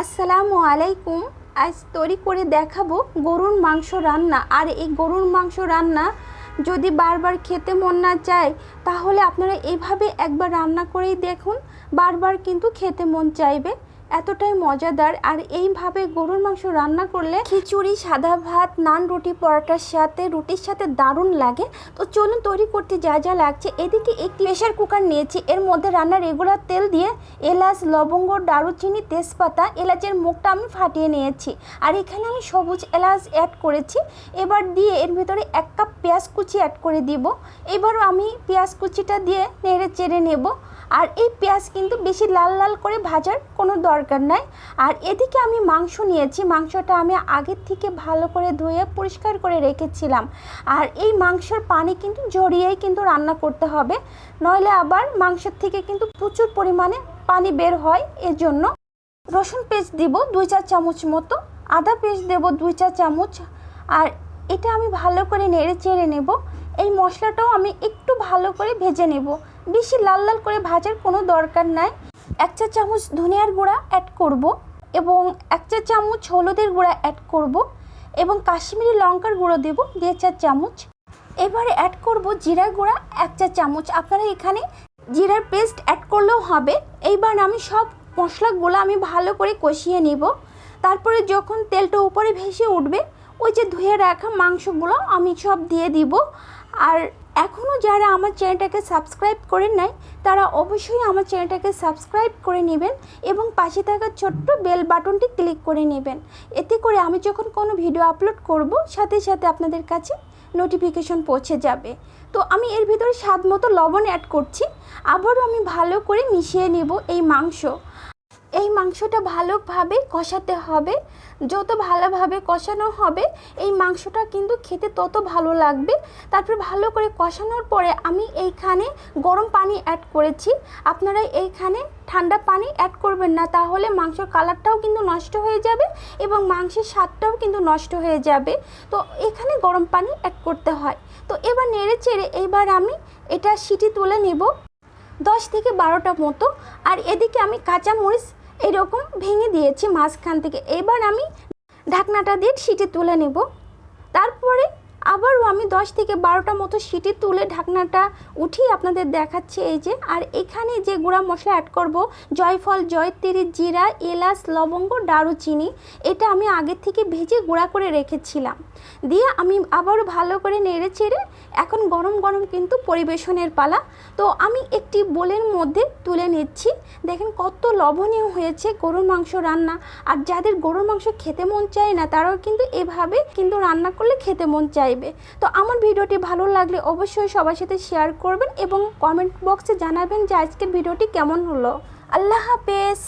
আসসালামু আলাইকুম। আজ তৈরি করে দেখাবো গরুর মাংস রান্না। আর এই গরুর মাংস রান্না যদি বারবার খেতে মন না চায়, তাহলে আপনারা এভাবে একবার রান্না করেই দেখুন। বারবার কিন্তু খেতে মন চাইবে। এতটাই মজাদার। আর এইভাবে গরুর মাংস রান্না করলে খিচুড়ি, সাদা ভাত, নান, রুটি, পরোটার সাথে, রুটির সাথে দারুণ লাগে। তো চলুন তৈরি করতে যা যা লাগছে। এদিকে একটি প্রেশার কুকার নিয়েছি। এর মধ্যে রান্নার রেগুলার তেল দিয়ে এলাচ, লবঙ্গ, দারুচিনি, তেজপাতা, এলাচের মুখটা আমি ফাটিয়ে নিয়েছি। আর এখানে আমি সবুজ এলাচ অ্যাড করেছি। এবার দিয়ে এর ভিতরে এক কাপ পেঁয়াজ কুচি অ্যাড করে দিব। এবারও আমি পেঁয়াজ কুচিটা দিয়ে নেড়ে চেড়ে নেব। আর এই পেঁয়াজ কিন্তু বেশি লাল লাল করে ভাজার কোনো দরকার নাই। আর এদিকে আমি মাংস নিয়েছি, মাংসটা আমি আগের থেকে ভালো করে ধুয়ে পরিষ্কার করে রেখেছিলাম। আর এই মাংসের পানি কিন্তু জড়িয়েই কিন্তু রান্না করতে হবে, নইলে আবার মাংসের থেকে কিন্তু প্রচুর পরিমাণে পানি বের হয়। এর জন্য রসুন পেস্ট দিব দুই চার চামচ মতো, আদা পেস্ট দেব দুই চার চামচ, আর এটা আমি ভালো করে নেড়ে চেড়ে নেব। এই মশলাটাও আমি একটু ভালো করে ভেজে নেব। বেশি লাল লাল করে ভাজার কোনো দরকার নাই। এক চা চামচ ধনিয়ার গুঁড়া অ্যাড করব এবং এক চা চামচ হলুদের গুঁড়া অ্যাড করব এবং কাশ্মীরি লঙ্কার গুঁড়ো দেব দেড় চা চামচ। এবারে অ্যাড করব জিরার গুঁড়া এক চা চামচ। আপনারা এখানে জিরার পেস্ট অ্যাড করলেও হবে। এইবার আমি সব মশলাগুলো আমি ভালো করে কষিয়ে নিব। তারপরে যখন তেলটা উপরে ভেসে উঠবে, ওই যে ধুয়ে রাখা মাংসগুলো আমি সব দিয়ে দিব। আর এখনও যারা আমার চ্যানেলটাকে সাবস্ক্রাইব করেন নাই, তারা অবশ্যই আমার চ্যানেলটাকে সাবস্ক্রাইব করে নেবেন এবং পাশে থাকা ছোট্ট বেল বাটনটি ক্লিক করে নেবেন। এতে করে আমি যখন কোনো ভিডিও আপলোড করব, সাথে সাথে আপনাদের কাছে নোটিফিকেশন পৌঁছে যাবে। তো আমি এর ভিতরে স্বাদ মতো লবণ অ্যাড করছি। আবারও আমি ভালো করে মিশিয়ে নেব এই মাংস। এই মাংসটা ভালোভাবে কষাতে হবে। যত ভালোভাবে কষানো হবে, এই মাংসটা কিন্তু খেতে তত ভালো লাগবে। তারপর ভালো করে কষানোর পরে আমি এইখানে গরম পানি অ্যাড করেছি। আপনারা এইখানে ঠান্ডা পানি অ্যাড করবেন না, তাহলে মাংসের কালারটাও কিন্তু নষ্ট হয়ে যাবে এবং মাংসের স্বাদটাও কিন্তু নষ্ট হয়ে যাবে। তো এখানে গরম পানি অ্যাড করতে হয়। তো এবার নেড়ে চেড়ে এইবার আমি এটা সিটি তুলে নেব। দশ থেকে বারোটা মতো। আর এদিকে আমি কাঁচা মরিচ এরকম ভেঙে দিয়েছি মাঝখান থেকে। এবার আমি ঢাকনাটা দিয়ে সিটি তুলে নেব। তারপরে আবারও আমি দশ থেকে বারোটা মতো সিটি তুলে ঢাকনাটা উঠিয়ে আপনাদের দেখাচ্ছি এই যে। আর এখানে যে গুঁড়া মশলা অ্যাড করব, জয়ফল, জয়তিরি, জিরা, এলাচ, লবঙ্গ, দারুচিনি, এটা আমি আগের থেকে ভেজে গুঁড়া করে রেখেছিলাম। দিয়ে আমি আবারও ভালো করে নেড়ে চেড়ে এখন গরম গরম কিন্তু পরিবেশনের পালা। তো আমি একটি বোলের মধ্যে তুলে নিচ্ছি। দেখেন কত লবণীয় হয়েছে গরুর মাংস রান্না। আর যাদের গরুর মাংস খেতে মন চায় না, তারাও কিন্তু এভাবে কিন্তু রান্না করলে খেতে মন চাইবে। তো আমার ভিডিওটি ভালো লাগলে অবশ্যই সবার সাথে শেয়ার করবেন এবং কমেন্ট বক্সে জানাবেন যে আজকের ভিডিওটি কেমন হলো। আল্লাহ হাফেজ।